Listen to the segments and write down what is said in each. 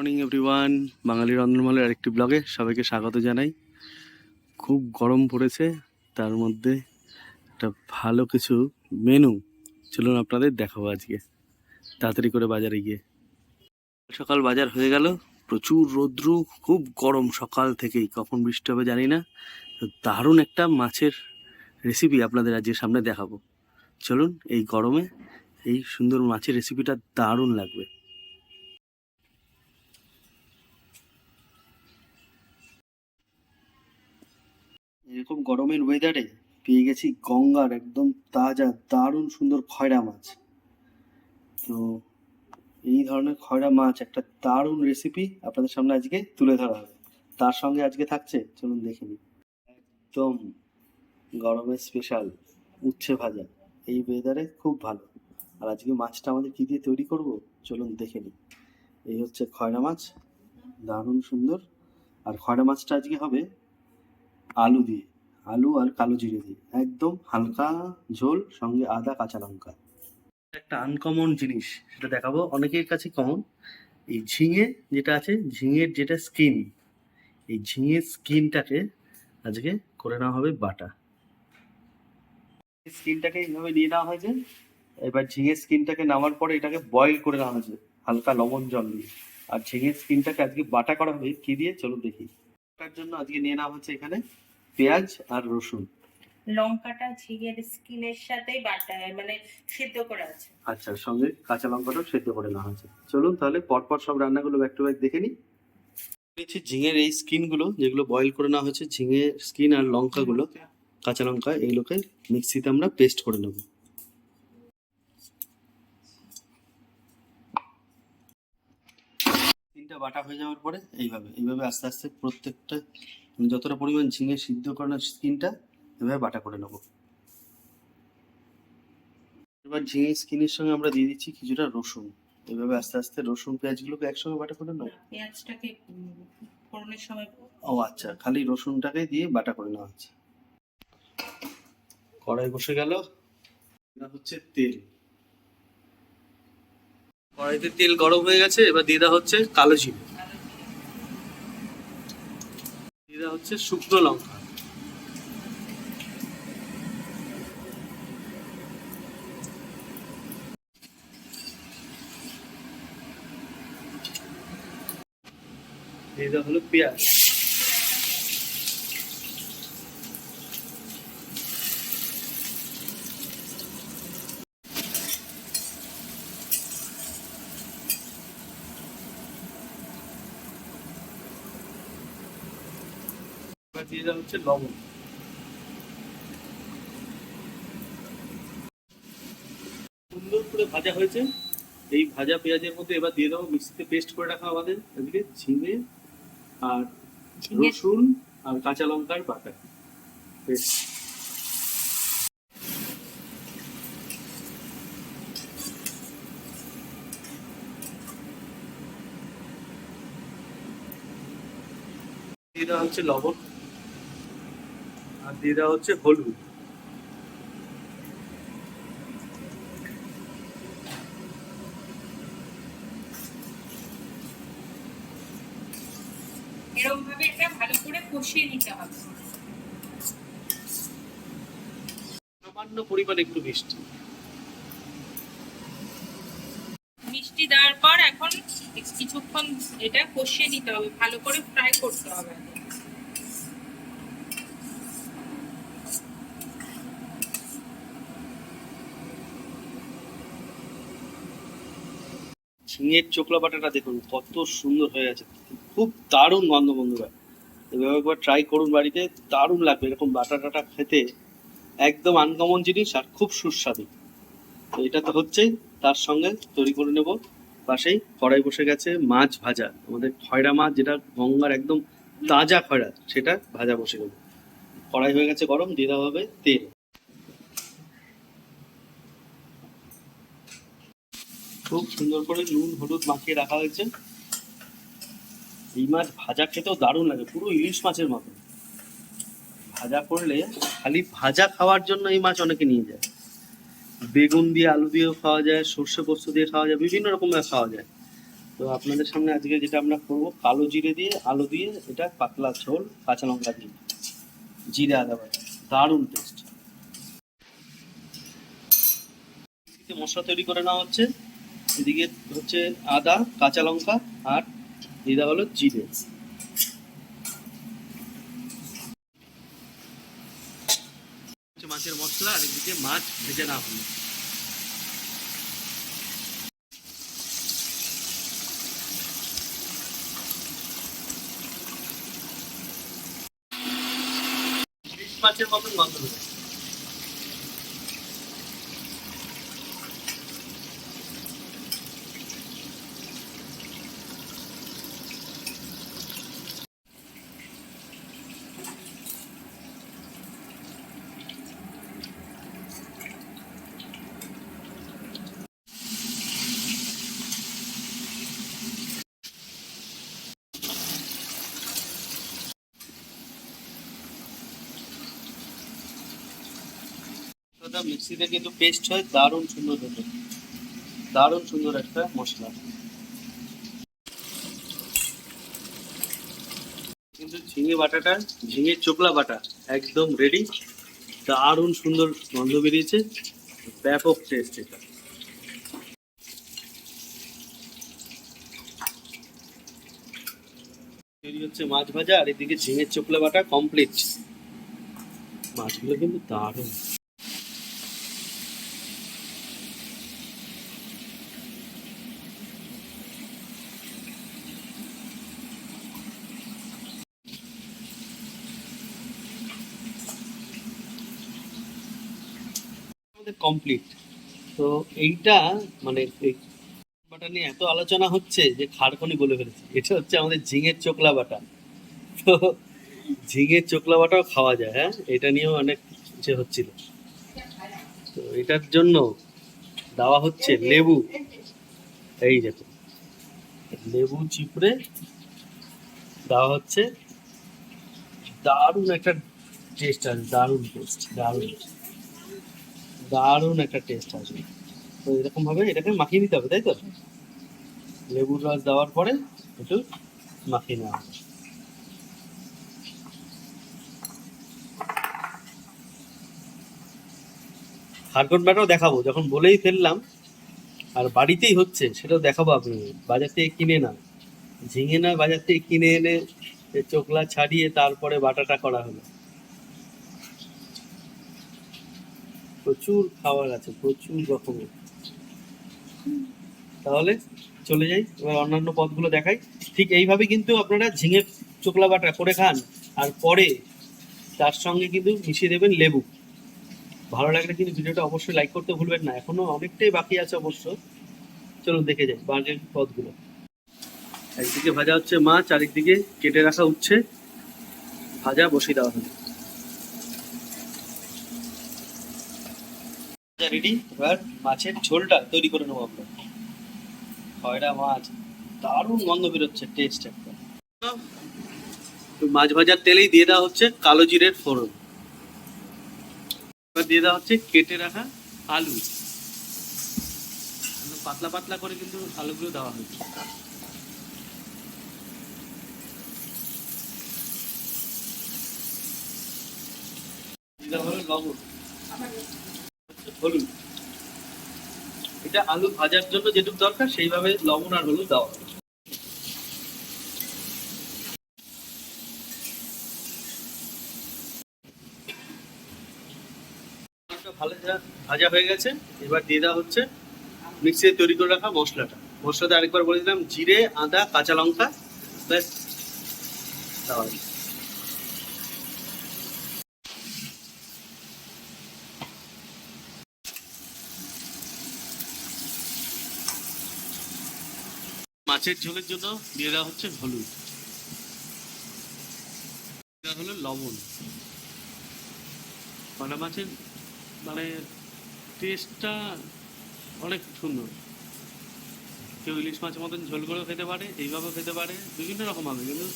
Morning everyone বাঙালি রন্ধনমালের আরেকটি ব্লগে সবাইকে স্বাগত জানাই। খুব গরম পড়েছে, তার মধ্যে একটা ভালো কিছু মেনু চলুন আপনাদের দেখাবো আজকে। তাড়াতাড়ি করে বাজারে গিয়ে। সকাল বাজার হয়ে গেল, প্রচুর রৌদ্রু, খুব গরম সকাল থেকেই, কখন বৃষ্টি হবে জানি না। দারুণ একটা মাছের রেসিপি আপনাদের আজকে সামনে দেখাবো। চলুন, এই গরমে এই সুন্দর মাছের রেসিপিটা দারুণ লাগবে। এরকম গরমের ওয়েদারে পেয়ে গেছি গঙ্গার একদম তাজা, দারুণ সুন্দর খয়রা মাছ। তো এই ধরনের খয়রা মাছ একটা দারুণ রেসিপি আপনাদের সামনে আজকে তুলে ধরা হবে। তার সঙ্গে আজকে থাকছে, চলুন দেখে নিই। একদম গরমের স্পেশাল উচ্ছে ভাজা। এই ওয়েদারে খুব ভালো। আর আজকে মাছটা আমাদের কী দিয়ে তৈরি করব? চলুন দেখে নিই। এই হচ্ছে খয়রা মাছ, দারুণ সুন্দর। আর খয়রা মাছটা আজকে হবে আলু দিয়ে। আলু আর কালো জিরে দিয়ে। একদম হালকা ঝোল, সঙ্গে আদা, কাঁচা লঙ্কা। একটা আনকমন জিনিস, সেটা দেখাবো। অনেকের কাছে কমন এই ঝিঙে যেটা আছে, ঝিঙের যেটা স্কিন এই ঝিঙের স্কিনটাকে আজকে করে নেওয়া হবে বাটা। স্কিনটাকে এইভাবে নিয়ে নেওয়া হয়েছে। এবার ঝিঙের স্কিনটাকে নামার পরে এটাকে বয়েল করে নেওয়া হয়েছে, হালকা লবণ জল দিয়ে। আর ঝিঙের স্কিনটাকে আজকে বাটা করা হবে, কি দিয়ে? চলো দেখি। জন্য আজকে নিয়ে নেওয়া হচ্ছে এখানে পেঁয়াজ আর রসুন। লঙ্কাটা ঝিঙের স্কিনের সাথেই বাটা মানে সিদ্ধ করা আছে। আচ্ছা সঙ্গে কাঁচা লঙ্কাটাও সেদ্ধ করে নেওয়া হয়েছে। চলুন তাহলে পরপর সব রান্নাগুলো ব্যাক টু ব্যাক দেখে নিই। নিচ্ছি ঝিঙের এই স্কিনগুলো যেগুলো বয়েল করে নেওয়া হয়েছে ঝিঙের স্কিন আর লঙ্কাগুলো কাঁচা লঙ্কা এগুলোকে মিক্সিতে আমরা পেস্ট করে নেব। তিনটা বাটা হয়ে যাওয়ার পরে এইভাবে এইভাবে আস্তে আস্তে প্রত্যেকটা যতটা পরিমাণ ঝিঙে সিদ্ধ করানোর স্কিনটা এভাবে বাটা করে নেব। এবার ঝিঙে স্কিনের সঙ্গে আমরা দিয়ে দিচ্ছি কিছুটা রসুন। এভাবে আস্তে আস্তে রসুন পেঁয়াজগুলোকে একসঙ্গে বাটা করে নেব পেঁয়াজটাকে ফোড়নের সময় ও আচ্ছা খালি রসুনটাকে দিয়ে বাটা করে নেওয়া হচ্ছে। কড়াই বসে গেল। এটা হচ্ছে তেল। কড়াইতে তেল গরম হয়ে গেছে এবার দিয়ে দেওয়া হচ্ছে কালো জিরে দিয়ে দেওয়া হচ্ছে শুকনো লঙ্কা। এটা হলো পেঁয়াজ। এবার দিয়ে দেওয়া হচ্ছে লবণ সুন্দর করে ভাজা হয়েছে। এই ভাজা পেঁয়াজের মধ্যে এবার দিয়ে দেবো মিক্সিতে পেস্ট করে রাখা আমাদের। এদিকে ঝিঙে আর রসুন আর কাঁচা লঙ্কার বাটা। পেস্ট দিয়ে দেওয়া হচ্ছে লবণ। আর দিয়ে দেওয়া হচ্ছে হলুদ। এরকম ভাবে এটা ভালো করে কষিয়ে নিতে হবে। সামান্য পরিমাণে একটু মিষ্টি। মিষ্টি দেওয়ার পর এখন কিছুক্ষণ এটা কষিয়ে নিতে হবে ভালো করে ফ্রাই করতে হবে। ঝিঙের চোকলা বাটাটা দেখুন, কত সুন্দর হয়ে গেছে। খুব দারুণ গন্ধ বন্ধুরা। এভাবে একবার ট্রাই করুন বাড়িতে, দারুণ লাগবে এরকম বাটা টাটা খেতে। একদম আনকমন জিনিস আর খুব সুস্বাদু। তো এটা তো হচ্ছেই তার সঙ্গে তৈরি করে নেব। পাশেই কড়াই বসে গেছে মাছ ভাজা। আমাদের খয়রা মাছ, যেটা গঙ্গার একদম তাজা খয়রা, সেটা ভাজা বসে গেল কড়াই হয়ে গেছে গরম, দিয়ে দেওয়া হবে তেল। খুব সুন্দর করে নুন, হলুদ মাখিয়ে রাখা হয়েছে। এই মাছ ভাজা খেতেও দারুণ লাগে, পুরো ইলিশ মাছের মতো। ভাজা করলে, খালি ভাজা খাওয়ার জন্য এই মাছ অনেকে নিয়ে যায়। বেগুন দিয়ে আলু দিয়েও খাওয়া যায়, সর্ষে পোস্ত দিয়ে খাওয়া যায়, বিভিন্ন রকমের খাওয়া যায়। তো আপনাদের সামনে আজকে যেটা আমরা করব, কালো জিরে দিয়ে, আলু দিয়ে, এটা পাতলা ঝোল, কাঁচা লঙ্কা দিয়ে। জিরে, আদা বাটা, দারুণ টেস্ট মশলা তৈরি করে নেওয়া হচ্ছে। এদিকে হচ্ছে আদা, কাঁচা লঙ্কা আর দিদা হলো জিরে মাছের মশলা, আর এদিকে মাছ ভেজে না হলো মাছের মতন গন্ধ বেরোয়। মশলাটা মিক্সিতে কিন্তু পেস্ট হয়, দারুণ সুন্দর হতো দারুণ সুন্দর একটা মশলা। কিন্তু ঝিঙে বাটাটা ঝিঙের চোকলা বাটা একদম রেডি দারুণ সুন্দর গন্ধ বেরিয়েছে, ব্যাপক টেস্ট এটা। তৈরি হচ্ছে মাছ ভাজা, আর এদিকে ঝিঙের চোকলা বাটা কমপ্লিট মাছগুলো কিন্তু দারুণ। কমপ্লিট তো এইটা মানে এই বাটা নিয়ে এত আলোচনা হচ্ছে যে খাড়খনি বলে ফেলেছে। এটা হচ্ছে আমাদের ঝিঙের চোকলা বাটা। তো ঝিঙের চোকলা বাটাও খাওয়া যায় হ্যাঁ? এটা নিয়েও অনেক ইচ্ছে হচ্ছিল। তো এটার জন্য দেওয়া হচ্ছে লেবু। এই দেখো লেবু চিপড়ে দেওয়া হচ্ছে। দারুণ একটা টেস্ট আছে দারুণ টেস্ট দারুণ। দারুণ একটা টেস্ট আসবে। তো এরকম ভাবে এটাকে মাখিয়ে নিতে হবে, তাই তো? লেবুর রস দেওয়ার পরে একটু মাখিয়ে নেওয়া হবে। হারকট ব্যাটাও দেখাবো, যখন বলেই ফেললাম, আর বাড়িতেই হচ্ছে, সেটাও দেখাবো আপনি বাজার থেকে কিনে না। ঝিঙে না, বাজার থেকে কিনে এনে এ চোকলা ছাড়িয়ে তারপরে বাটাটা করা হলো। প্রচুর খাবার আছে, প্রচুর রকমের। তাহলে চলে যাই, এবার অন্যান্য পদগুলো দেখাই। ঠিক এইভাবে কিন্তু আপনারা ঝিঙে চোকলা বাটা করে খান, আর পরে তার সঙ্গে কিন্তু মিশিয়ে দেবেন লেবু। ভালো লাগলে কিন্তু ভিডিওটা অবশ্যই লাইক করতে ভুলবেন না, এখনও অনেকটাই বাকি আছে অবশ্য। চলুন দেখে যাই বাকি পদগুলো। একদিকে ভাজা হচ্ছে মাছ, আরেকদিকে কেটে রাখা উচ্ছে ভাজা বসিয়ে দেওয়া হলো। রেডি এবার মাছের ঝোলটা তৈরি করে নেব আমরা। খয়রা মাছ, দারুণ গন্ধ বেরোচ্ছে টেস্ট একটা মাছ ভাজার তেলেই দিয়ে দেওয়া হচ্ছে কালো জিরের ফোড়ন। এবার দিয়ে দেওয়া হচ্ছে কেটে রাখা আলু। পাতলা পাতলা করে কিন্তু আলুগুলো দেওয়া হয়েছে। লবণ। হলুদ। এটা আলু ভাজার জন্য যেটুকু দরকার, সেইভাবে লবণ আর হলুদ দেওয়া ভাজা হয়ে গেছে। এবার দিয়ে দেওয়া হচ্ছে মিক্সিতে তৈরি করে রাখা মশলাটা। মশলাতে আরেকবার বলে দিলাম, জিরে, আদা, কাঁচা লঙ্কা, ব্যাস। মাছের ঝোলের জন্য দিয়ে দেওয়া হচ্ছে হলুদ। এটা হলো লবণ। পানা মাছের মানে টেস্টটা অনেক সুন্দর। কেউ ইলিশ মাছের মতন ঝোল করেও খেতে পারে, এইভাবেও খেতে পারে, বিভিন্ন রকম হবে কিন্তু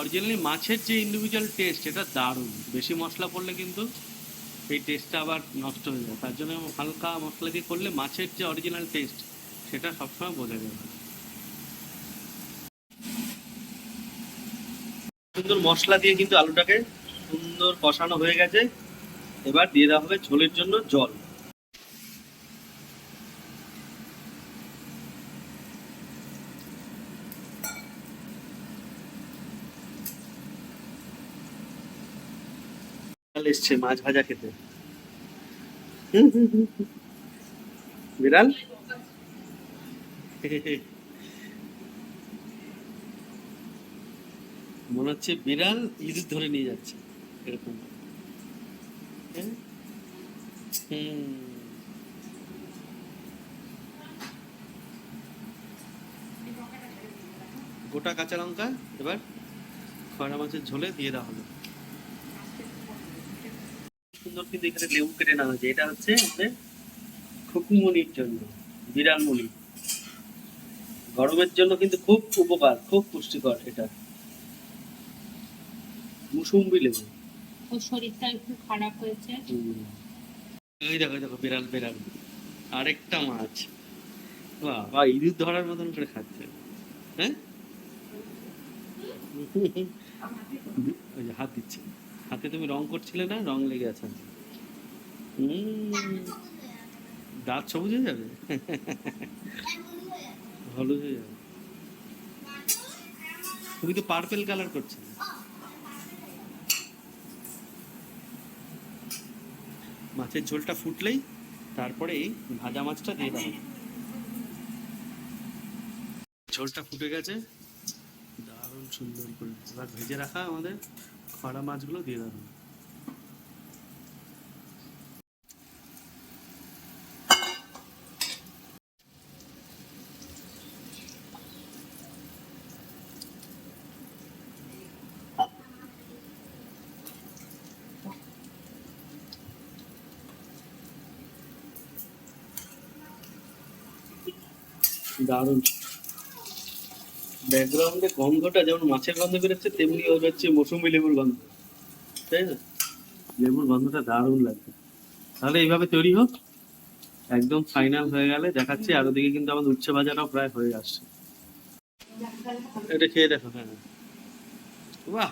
অরিজিনালি মাছের যে ইন্ডিভিজুয়াল টেস্ট এটা দারুণ। বেশি মশলা পড়লে কিন্তু এই টেস্টটা আবার নষ্ট হয়ে যায়। তার জন্য হালকা মশলা দিয়ে করলে মাছের যে অরিজিনাল টেস্ট সেটা সবসময় বোঝা যাবে সুন্দর মশলা দিয়ে কিন্তু আলুটাকে সুন্দর কষানো হয়ে গেছে। এবার দিয়ে দেওয়া হবে ঝোলের জন্য জল। এসছে মাছ ভাজা খেতে। বিড়াল? মনে হচ্ছে বিড়াল ইঁদুর ধরে নিয়ে যাচ্ছে, এরকম। হ্যাঁ? গোটা কাঁচা লঙ্কা এবার খয়রা মাছের ঝোলে দিয়ে দেওয়া হলো। সুন্দর কিন্তু এখানে লেবু কেটে নেওয়া হয়েছে। এটা হচ্ছে আমাদের খুকুমনির জন্য বিড়াল মুনি গরমের জন্য কিন্তু খুব উপকার, খুব পুষ্টিকর এটা। মুসুম্বি লেবু ওর শরীরটা একটু খারাপ হয়েছে। ওই দেখো দেখো বিড়াল বিড়াল। আরেকটা মাছ। ইঁদুর ধরার মতন করে খাচ্ছে। হ্যাঁ? ওই যে হাত দিচ্ছে। হাতে তুমি রং করছিলে না? রং লেগে আছে দাঁত সবুজ হয়ে যাবে? হলুদ হয়ে যাবে। তুমি তো পার্পেল কালার করছিলে। মাছের ঝোলটা ফুটলেই তারপরে এই ভাজা মাছটা দিয়ে দেবো। ঝোলটা ফুটে গেছে। দারুণ সুন্দর করে এবার ভেজে রাখা আমাদের খরা মাছগুলো দিয়ে দেবো। দারুণ। ব্যাকগ্রাউন্ডে গন্ধটা যেমন মাছের গন্ধ বেরোচ্ছে, তেমনি ওর হচ্ছে মৌসুমি লেবুর গন্ধ। তাই না? লেবুর গন্ধটা দারুণ লাগছে। তাহলে এইভাবে তৈরি হোক, একদম ফাইনাল হয়ে গেলে দেখাচ্ছি, আর ওদিকে কিন্তু আমাদের উচ্ছে ভাজাটাও প্রায় হয়ে আসছে। এটা খেয়ে দেখো হ্যাঁ। বাহ!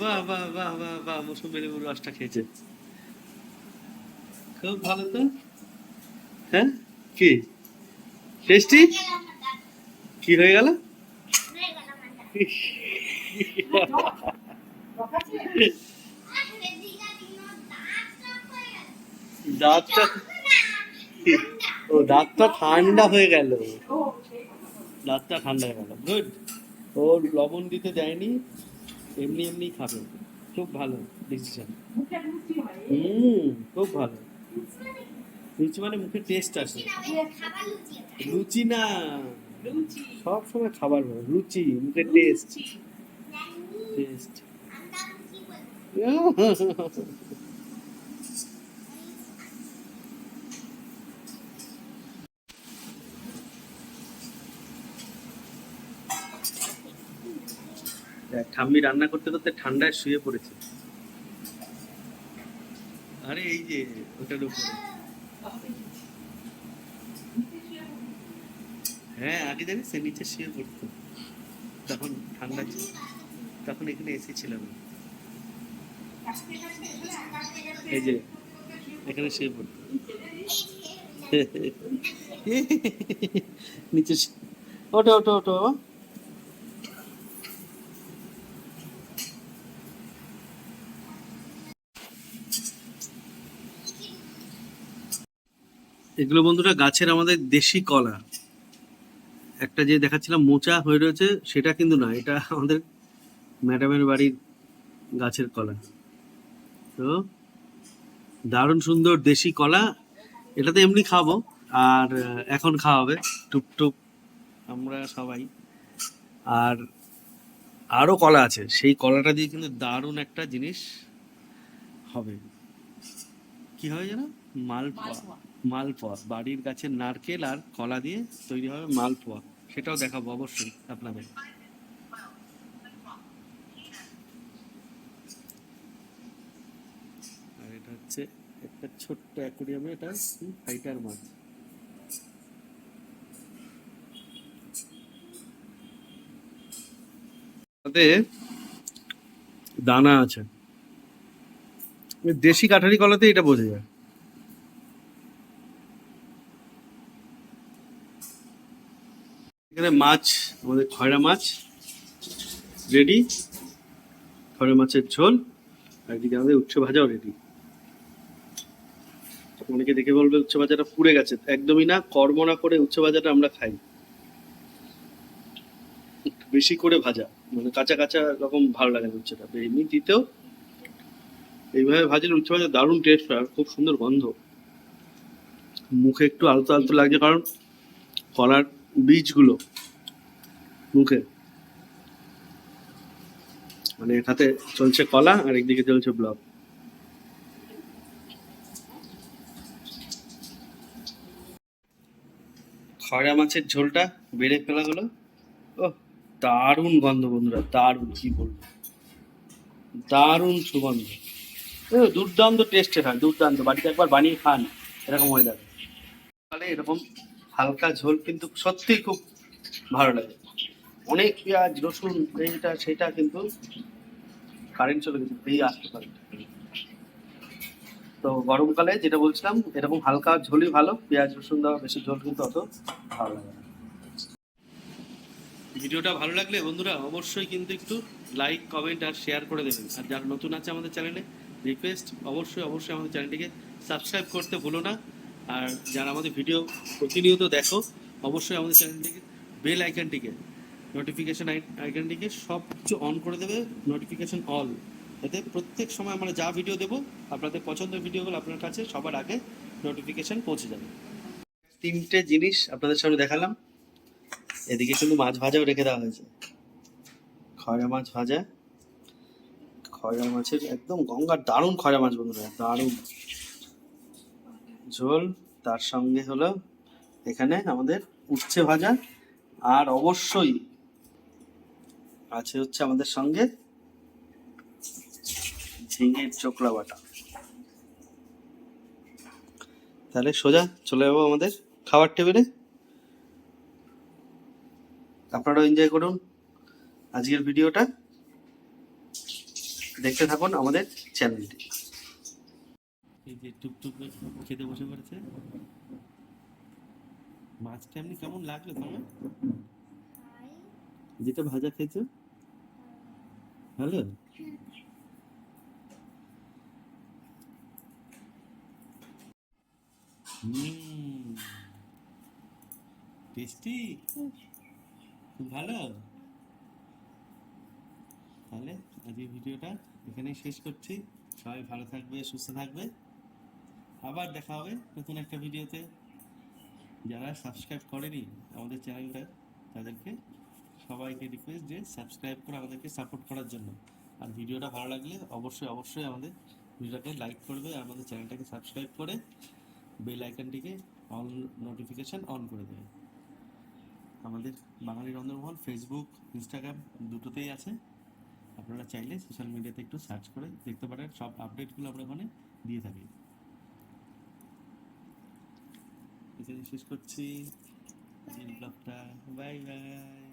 বাহ বাহ বাহ বাহ বাহ, মৌসুমি লেবুর রসটা খেয়েছে। খুব ভালো তো? হ্যাঁ? কি? টেস্টি? কি হয়ে গেল? দাঁতটা ও দাঁতটা ঠান্ডা হয়ে গেল। দাঁতটা ঠান্ডা হয়ে গেল। গুড ওর লবণ দিতে দেয়নি। এমনি এমনি খাবে। খুব ভালো ডিসিশন হুম খুব ভালো। লুচি মানে মুখে টেস্ট আসে। লুচি না সব সময় খাবার ভালো রুচি মুখে টেস্ট টেস্ট দেখ, ঠাম্মি রান্না করতে করতে ঠান্ডায় শুয়ে পড়েছে। আরে এই যে ওটার উপরে। হ্যাঁ আগে সে নিচে শুয়ে পড়তো। তখন ঠান্ডা তখন এখানে এসি ছিল না। এই যে, এখানে শুয়ে পড়তো। নিচে ওঠো ওঠো ওঠো। এগুলো বন্ধুরা গাছের আমাদের দেশি কলা। একটা যে দেখাচ্ছিলাম মোচা হয়ে রয়েছে, সেটা কিন্তু না, এটা আমাদের ম্যাডামের বাড়ির গাছের কলা। তো, দারুণ সুন্দর দেশি কলা, এটা তো এমনি খাব, আর এখন খাওয়াবে টুকটুক আমরা সবাই। আর আরও কলা আছে, সেই কলাটা দিয়ে কিন্তু দারুণ একটা জিনিস হবে। কি হবে যেন? মালপোয়া। মালপোয়া। বাড়ির গাছের নারকেল আর কলা দিয়ে তৈরি হবে মালপোয়া। সেটাও দেখাবো অবশ্যই আপনাদের। আর এটা হচ্ছে একটা ছোট্ট অ্যাকুরিয়ামে এটা ফাইটার মাছ। দানা আছে। দেশি কাঠারি কলাতে এটা বোঝা যায়। এখানে মাছ, আমাদের খয়রা মাছ রেডি খয়রা মাছের ঝোল এদিকে আমাদের উচ্ছে ভাজাও রেডি অনেকে দেখে বলবে উচ্ছে ভাজাটা পুড়ে গেছে, একদমই না কর্ম না করে উচ্ছে ভাজাটা আমরা খাই। বেশি করে ভাজা মানে কাঁচা কাঁচা রকম ভালো লাগে উচ্ছেটা। এমনি দিতেও এইভাবে ভাজলে উচ্ছে ভাজা দারুণ টেস্ট হয়, আর খুব সুন্দর গন্ধ। মুখে একটু আলতো আলতো লাগছে, কারণ কলার বীজগুলো মুখে। মানে এক হাতে চলছে কলা আর একদিকে চলছে ব্লক। খয়রা মাছের ঝোলটা বেড়ে ফেলা হলো। ও দারুণ গন্ধ বন্ধুরা, দারুণ, কি বলব। দারুণ সুগন্ধ। দুর্দান্ত টেস্টের হয়, দুর্দান্ত। বাড়িতে একবার বানিয়ে খান, এরকম ওয়েদার তাহলে এরকম হালকা ঝোল কিন্তু সত্যিই খুব ভালো লাগে। অনেক পেঁয়াজ, রসুন, এইটা সেটা কিন্তু কারেন্ট চলে গেছে এই আসতে পারে। তো গরমকালে যেটা বলছিলাম, এরকম হালকা ঝোলই ভালো, পেঁয়াজ, রসুন দেওয়া বেশি ঝোল কিন্তু অত ভালো লাগে না। ভিডিওটা ভালো লাগলে বন্ধুরা অবশ্যই কিন্তু একটু লাইক কমেন্ট আর শেয়ার করে দেবেন। আর যারা নতুন আছে আমাদের চ্যানেলে রিকোয়েস্ট অবশ্যই অবশ্যই আমাদের চ্যানেলটিকে সাবস্ক্রাইব করতে ভুলো না। আর যারা আমাদের ভিডিও প্রতিনিয়ত দেখো, অবশ্যই আমাদের চ্যানেলটিকে বেল আইকনটিকে নোটিফিকেশন আইকনটিকে সব কিছু অন করে দেবে নোটিফিকেশন অল এতে প্রত্যেক সময় আমরা যা ভিডিও দেবো, আপনাদের পছন্দের ভিডিওগুলো আপনার কাছে সবার আগে নোটিফিকেশান পৌঁছে যাবে। তিনটে জিনিস আপনাদের সামনে দেখালাম। এদিকে কিন্তু মাছ ভাজাও রেখে দেওয়া হয়েছে। খয়রা মাছ ভাজা। খয়রা মাছের একদম গঙ্গার দারুণ খয়রা মাছ বন্ধুরা, দারুণ। ঝোল, তার সঙ্গে হলো এখানে আমাদের উচ্ছে ভাজা। আর অবশ্যই আছে হচ্ছে আমাদের সঙ্গে ঝিঙের চোকলা বাটা। তাহলে সোজা চলে যাব আমাদের খাবার টেবিলে। আপনারাও এনজয় করুন আজকের ভিডিওটা। দেখতে থাকুন আমাদের চ্যানেলটি এই যে টুকটুক খেতে বসে পড়েছে। মাছটা এমনি কেমন লাগল তোমার? যেটা ভাজা খেয়েছো? ভালো? হুম। টেস্টি? খুব ভালো? তাহলে আজকে ভিডিওটা এখানেই শেষ করছি। সবাই ভালো থাকবে সুস্থ থাকবে। আবার দেখা হবে নতুন একটা ভিডিওতে। যারা সাবস্ক্রাইব করেনি আমাদের চ্যানেলটা, তাদেরকে সবাইকে রিকোয়েস্ট যে সাবস্ক্রাইব করে আমাদেরকে সাপোর্ট করার জন্য। আর ভিডিওটা ভালো লাগলে অবশ্যই অবশ্যই আমাদের ভিডিওটাকে লাইক করবে আর আমাদের চ্যানেলটাকে সাবস্ক্রাইব করে বেল আইকনটিকে অন নোটিফিকেশন অন করে দেবে। আমাদের বাঙালি রন্ধনমহল ফেসবুক ইনস্টাগ্রাম দুটোতেই আছে। আপনারা চাইলে সোশ্যাল মিডিয়াতে একটু সার্চ করে দেখতে পারেন। সব আপডেটগুলো আমরা ওখানে দিয়ে থাকি। এখানে শেষ করছি। ব্লগটা বাই বাই